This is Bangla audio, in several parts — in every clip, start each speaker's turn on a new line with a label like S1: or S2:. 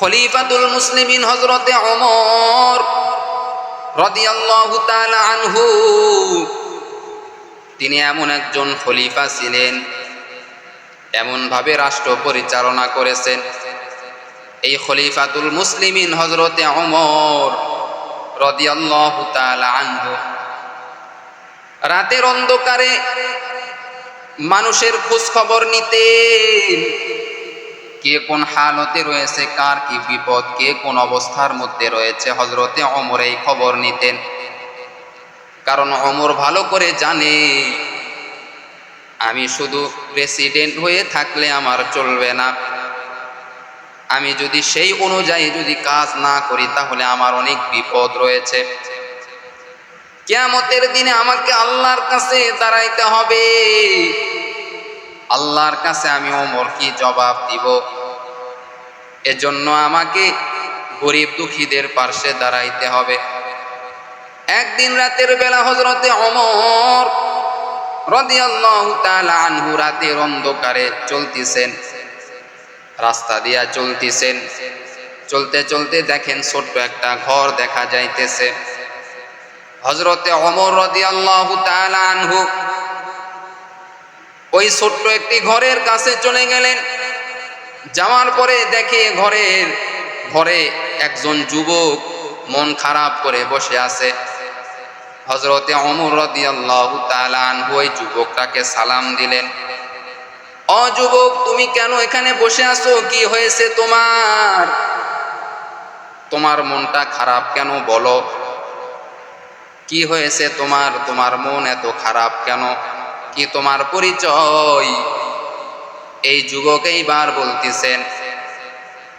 S1: খলিফাতুল মুসলিমিন হজরতে অমর আনহু। তিনি এমন একজন খলিফা ছিলেন, এমনভাবে রাষ্ট্র পরিচালনা করেছেন। এই খলিফাতুল মুসলিমিন হজরতে অমর রদিয়াল্লাহু আনহু। রাতের অন্ধকারে মানুষের খোঁজ খবর নিতেন। কে কোন হালতে রয়েছে, কার কি বিপদ, কে কোন অবস্থার মধ্যে রয়েছে হজরতে অমর এই খবর নিতেন। কারণ অমর ভালো করে জানে, আমি শুধু প্রেসিডেন্ট হয়ে থাকলে আমার চলবে না। আমি যদি সেই অনুযায়ী যদি কাজ না করি, তাহলে আমার অনেক বিপদ রয়েছে। কেয়ামতের দিনে আমাকে আল্লাহর কাছে দাঁড়াইতে হবে। আল্লাহর কাছে আমি ওমর কি জবাব দিব? এজন্য আমাকে গরিব দুঃখীদের পার্শ্বে দাঁড়াইতে হবে। একদিন রাতের বেলা হজরতে অমর আনহু রাতের অন্ধকারে চলতেছেন। রাস্তা দিয়া চলতেছেন। চলতে চলতে দেখেন ছোট্ট একটা ঘর দেখা যাইতেছে। হজরতে অমর রদিয়াল্লাহু তাআলা আনহু ওই ছোট্ট একটি ঘরের কাছে চলে গেলেন। যাওয়ার পরে দেখে ঘরের, ঘরে একজন যুবক মন খারাপ করে বসে আছে। হজরতে অমর আনহু ওই যুবকটাকে সালাম দিলেন। অ যুবক, তুমি কেন এখানে বসে আছো? কি হয়েছে তোমার? তোমার মনটা খারাপ কেন বলো? কি হয়েছে তোমার? তোমার মন এত খারাপ কেন? কি তোমার পরিচয়? এই যুবক এইবার বলতেছেন,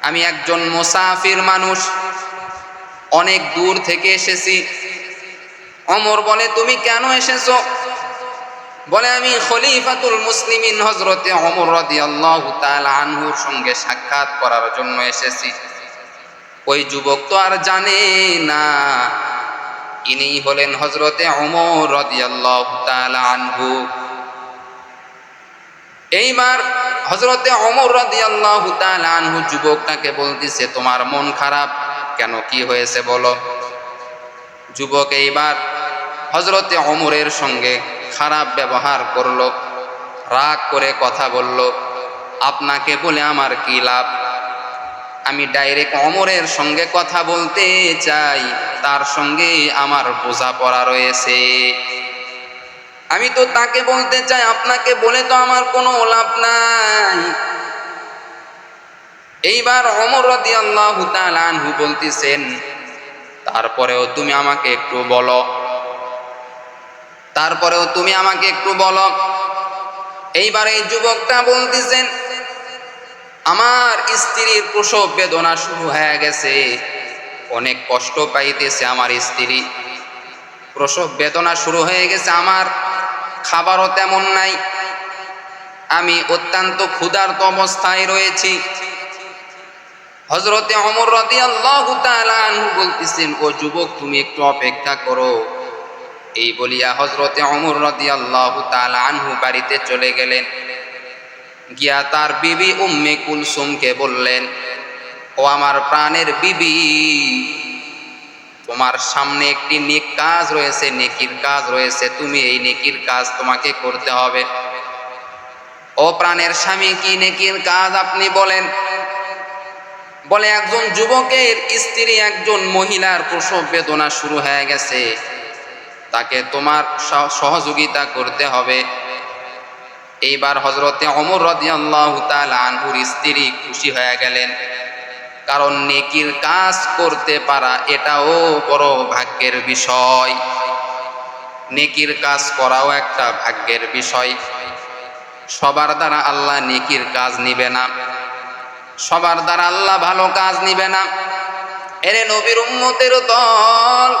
S1: আমি একজন মুসাফির মানুষ। অনেক দূর থেকে এসেছি। অমর বলে, তুমি কেন এসেছ? বলে, আমি খলিফাতুল মুসলিমিন হজরতে অমর রাদিয়াল্লাহু তাআলা আনহুর সঙ্গে সাক্ষাৎ করার জন্য এসেছি। ওই যুবক তো আর জানে না ইনি হলেন হজরতে অমর রাদিয়াল্লাহু আনহু। এইবার হজরতে অমর তাআলা আনহু যুবকটাকে বলতেছে, তোমার মন খারাপ কেন? কি হয়েছে বলো? যুবক এইবার হজরতে অমরের সঙ্গে খারাপ ব্যবহার করল, রাগ করে কথা বলল, আপনাকে বলে আমার কি লাভ? আমি ডাইরেক্ট অমরের সঙ্গে কথা বলতে চাই। তার সঙ্গে আমার বোঝাপড়া রয়েছে। আমি তো তাকে বলতে চাই, আপনাকে বলে তো আমার কোনো লাভ নাই। এইবার অমর রদি আল্লাহ আনহু বলতেছেন, তারপরেও তুমি আমাকে একটু বলো। তারপরেও তুমি আমাকে একটু বলো। এইবার এই যুবকটা বলতেছেন আমার স্ত্রীর প্রসব বেদনা শুরু হয়ে গেছে। অনেক কষ্ট পাইতেছে আমার স্ত্রী। প্রসব বেদনা শুরু হয়ে গেছে, আমার খাবারও তেমন নাই। আমি অত্যন্ত ক্ষুধার্ত অবস্থায় রয়েছি। হজরতে অমর বলতেছেন, ও যুবক, তুমি একটু অপেক্ষা করো। এই বলিয়া হজরতে অমর রদি আল্লাহ আনহু বাড়িতে চলে গেলেন। গিয়া তার বিবি উম্মে কুলসুমকে বললেন, ও আমার প্রাণের বিবি, তোমার সামনে একটি নেক কাজ রয়েছে, নেকির কাজ রয়েছে, তুমি এই নেকির কাজ তোমাকে করতে হবে। ও প্রাণের স্বামী, কি নেকির কাজ আপনি বলেন? বলে একজন যুবকের স্ত্রী, একজন মহিলার প্রসব বেদনা শুরু হয়ে গেছে। তাকে তোমার সহযোগিতা করতে হবে। এইবার হজরতে অমর আনহুর স্ত্রী খুশি হয়ে গেলেন। কারণ নেকির কাজ করতে পারা এটাও বড় ভাগ্যের বিষয়। নেকির কাজ করাও একটা ভাগ্যের বিষয়। সবার দ্বারা আল্লাহ নেকির কাজ নিবে না। সবার দ্বারা আল্লাহ ভালো কাজ নিবে না। এরে নবীর উম্মতের দল।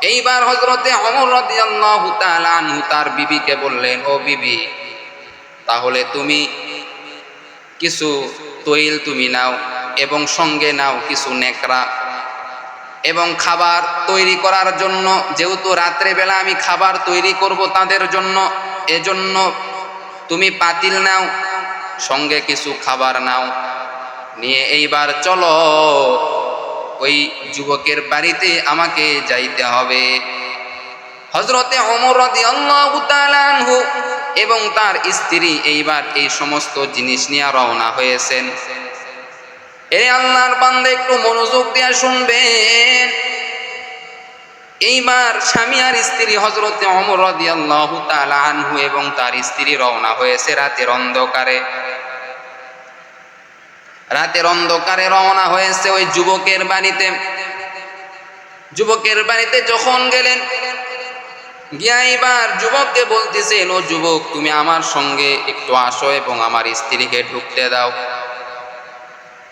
S1: এইবার হজরতে অমর আনহু তার বিবিকে বললেন, ও বিবি তাহলে তুমি কিছু তৈল তুমি নাও এবং সঙ্গে নাও কিছু নেকড়া। এবং খাবার তৈরি করার জন্য, যেহেতু রাত্রেবেলা আমি খাবার তৈরি করব তাদের জন্য, এজন্য তুমি পাতিল নাও, সঙ্গে কিছু খাবার নাও। নিয়ে এইবার চলো, ওই যুবকের বাড়িতে আমাকে যাইতে হবে। হজরতে অমর তাআলা আনহু এবং তার স্ত্রী এইবার এই সমস্ত জিনিস নিয়ে রওনা হয়েছেন। এ আল্লাহর বান্দা একটু মনোযোগ দিয়ে শুনবেন। এইবার স্বামী আর স্ত্রী হজরতে অমর তাআলা আনহু এবং তার স্ত্রী রওনা হয়েছে রাতের অন্ধকারে। রাতের অন্ধকারে রওনা হয়েছে ওই যুবকের বাড়িতে। যুবকের বাড়িতে যখন গেলেন গিয়া এবার যুবককে বলতেছেন ও যুবক, তুমি আমার সঙ্গে একটু আসো এবং আমার স্ত্রীকে ঢুকতে দাও।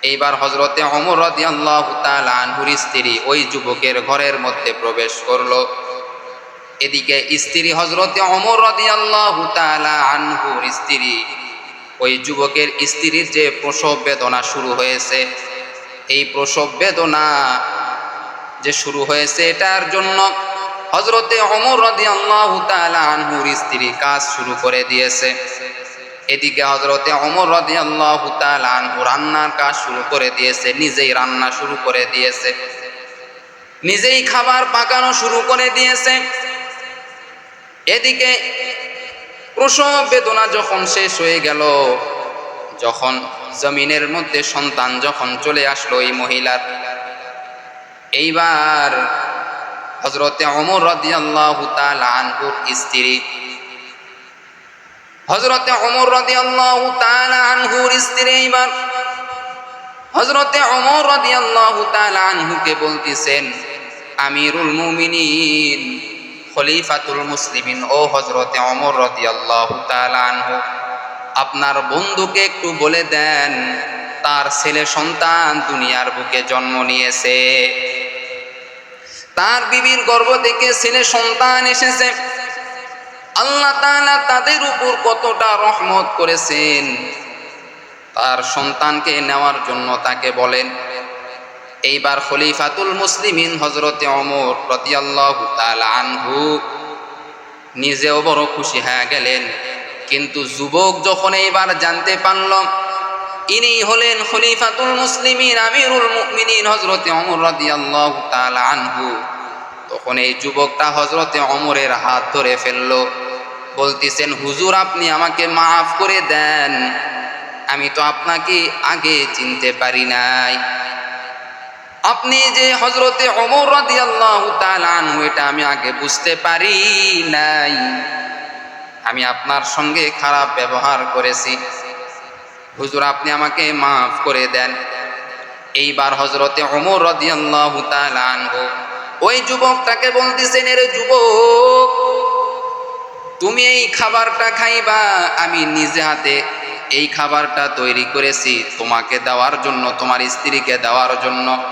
S1: এইবার হজরতে অমর আনহুর স্ত্রী ওই যুবকের ঘরের মধ্যে প্রবেশ করল। এদিকে স্ত্রী হজরতে অমর আনহুর স্ত্রী, ওই যুবকের স্ত্রীর যে প্রসব বেদনা শুরু হয়েছে, এই প্রসব বেদনা যে শুরু হয়েছে এটার জন্য হজরতে অমর রাদিয়াল্লাহু তাআলা আনহুর স্ত্রী কাজ শুরু করে দিয়েছে। এদিকে হজরতে অমর রাদিয়াল্লাহু তাআলা আনহু রান্নার কাজ শুরু করে দিয়েছে, নিজেই রান্না শুরু করে দিয়েছে। নিজেই খাবার পাকানো শুরু করে দিয়েছে। এদিকে প্রসব বেদনা যখন শেষ হয়ে গেল, যখন জমিনের মধ্যে সন্তান যখন চলে আসলো এই মহিলার, এইবার হজরতে অমর রাদিয়াল্লাহু আনহুর স্ত্রী। হজরতে অমর রাদিয়াল্লাহু আনহুর স্ত্রী হজরতে অমর রাদিয়াল্লাহু আনহুকে বলতেছেন, আমিরুল মুমিনিন, খলিফাতুল মুসলিমিন। ও হজরতে অমর রাদিয়াল্লাহু আনহু, আপনার বন্ধুকে একটু বলে দেন, তার ছেলে সন্তান দুনিয়ার বুকে জন্ম নিয়েছে। তার বিবির গর্ভ থেকে ছেলে সন্তান এসেছে। আল্লাহ তাআলা তাদের উপর কতটা রহমত করেছেন। তার সন্তানকে নেওয়ার জন্য তাকে বলেন, এইবার খলিফাতুল মুসলিমিন হজরতে অমর রদিয়াল্লাহু তাআলা আনহু নিজেও বড় খুশি হয়ে গেলেন। কিন্তু যুবক যখন এইবার জানতে পারল ইনি হলেন খলিফাতুল মুসলিমিন, আমিরুল মুমিনিন হজরতে অমর রাদিয়াল্লাহু তাআলা আনহু। তখন এই যুবকটা হজরতে অমরের হাত ধরে ফেলল, বলতেছেন, হুজুর, আপনি আমাকে মাফ করে দেন। আমি তো আপনাকে আগে চিনতে পারি নাই। আপনি যে হজরতে অমর রাদিয়াল্লাহু তাআলা আনহু, এটা আমি আগে বুঝতে পারি নাই। আমি আপনার সঙ্গে খারাপ ব্যবহার করেছি। হুজুর, আপনি আমাকে মাফ করে দেন। এইবার হজরতে অমর রাদিয়াল্লাহু আনহু, ওই যুবকটাকে বলতেছেন, এর যুবক, তুমি এই খাবারটা খাইবা, আমি নিজে হাতে এই খাবারটা তৈরি করেছি, তোমাকে দেওয়ার জন্য, তোমার স্ত্রীকে দেওয়ার জন্য।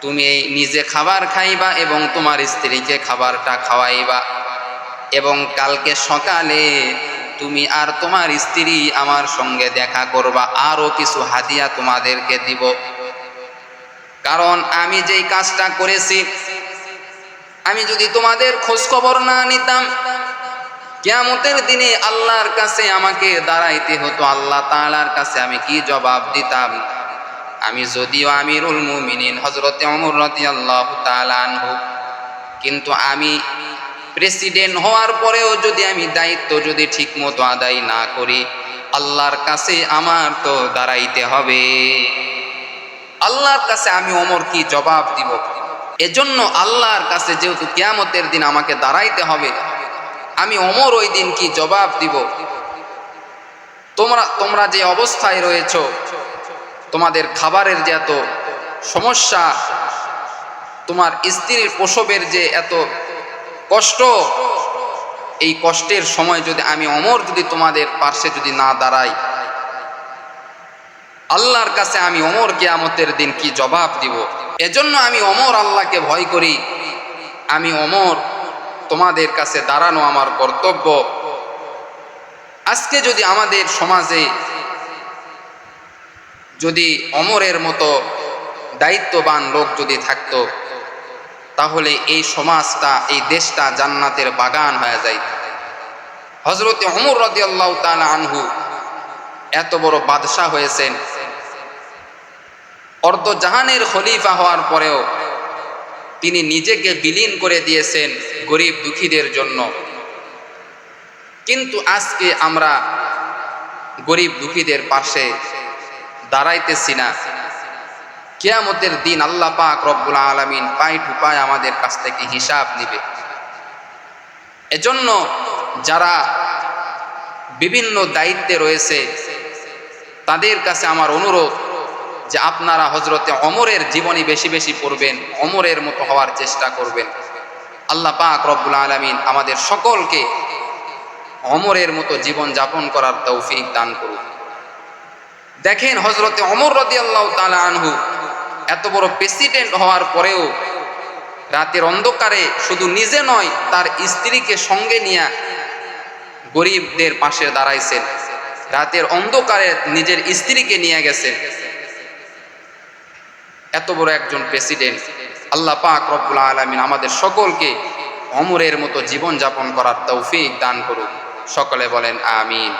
S1: তুমি এই নিজে খাবার খাইবা এবং তোমার স্ত্রীকে খাবারটা খাওয়াইবা। এবং কালকে সকালে তুমি আর তোমার স্ত্রী আমার সঙ্গে দেখা করবা, আরও কিছু হাদিয়া তোমাদেরকে দিব। কারণ আমি যেই কাজটা করেছি, আমি যদি তোমাদের খোঁজ খবর না নিতাম, কেয়ামতের দিনে আল্লাহর কাছে আমাকে দাঁড়াইতে হতো, আল্লাহ তাআলার কাছে আমি কি জবাব দিতাম? আমি যদিও আমিরুল মুমিনিন হজরতে অমর রাদিয়াল্লাহু তাআলা আনহু, কিন্তু আমি প্রেসিডেন্ট হওয়ার পরেও যদি আমি দায়িত্ব যদি ঠিকমতো আদায় না করি, আল্লাহর কাছে আমার তো দাঁড়াইতে হবে। আল্লাহর কাছে আমি অমর কি জবাব দিব? এজন্য আল্লাহর কাছে যেহেতু কিয়ামতের দিন আমাকে দাঁড়াইতে হবে, আমি অমর ওই দিন কি জবাব দিব? তোমরা তোমরা যে অবস্থায় রয়েছ, তোমাদের খাবারের যে এত সমস্যা, তোমার স্ত্রীর প্রসবের যে এত কষ্ট, এই কষ্টের সময় যদি আমি অমর যদি তোমাদের পার্শ্বে যদি না দাঁড়াই, আল্লাহর কাছে আমি অমর কেয়ামতের দিন কি জবাব দিব? এজন্য আমি অমর আল্লাহকে ভয় করি। আমি অমর তোমাদের কাছে দাঁড়ানো আমার কর্তব্য। আজকে যদি আমাদের সমাজে যদি অমরের মতো দায়িত্ববান লোক যদি থাকতো তাহলে এই সমাজটা, এই দেশটা জান্নাতের বাগান হয়ে যাইত। হজরতে অমর রদিয়াল্লাহ তালা আনহু এত বড় বাদশাহ হয়েছেন। অর্ধজাহানের খলিফা হওয়ার পরেও তিনি নিজেকে বিলীন করে দিয়েছেন গরিব দুঃখীদের জন্য। কিন্তু আজকে আমরা গরিব দুঃখীদের পাশে দাঁড়াইতেছি না। কেয়ামতের দিন আল্লাহ পাক রব্বুল আলমিন পাই টু পাই আমাদের কাছ থেকে হিসাব নিবে। এজন্য যারা বিভিন্ন দায়িত্বে রয়েছে, তাদের কাছে আমার অনুরোধ যে আপনারা হজরতে অমরের জীবনী বেশি বেশি পড়বেন, অমরের মতো হওয়ার চেষ্টা করবেন। আল্লাহ পাক রব্বুল আলমিন আমাদের সকলকে অমরের মতো জীবন যাপন করার তৌফিক দান করুন। দেখেন হজরতে অমর রদি আল্লাহ তালা আনহু এত বড় প্রেসিডেন্ট হওয়ার পরেও রাতের অন্ধকারে শুধু নিজে নয়, তার স্ত্রীকে সঙ্গে নিয়ে গরিবদের পাশে দাঁড়াইছেন। রাতের অন্ধকারে নিজের স্ত্রীকে নিয়ে গেছেন। এত বড় একজন প্রেসিডেন্ট আল্লাহ পাক রব্বুল আলমিন আমাদের সকলকে অমরের মতো জীবন যাপন করার তৌফিক দান করুন সকলে বলেন, আমিন।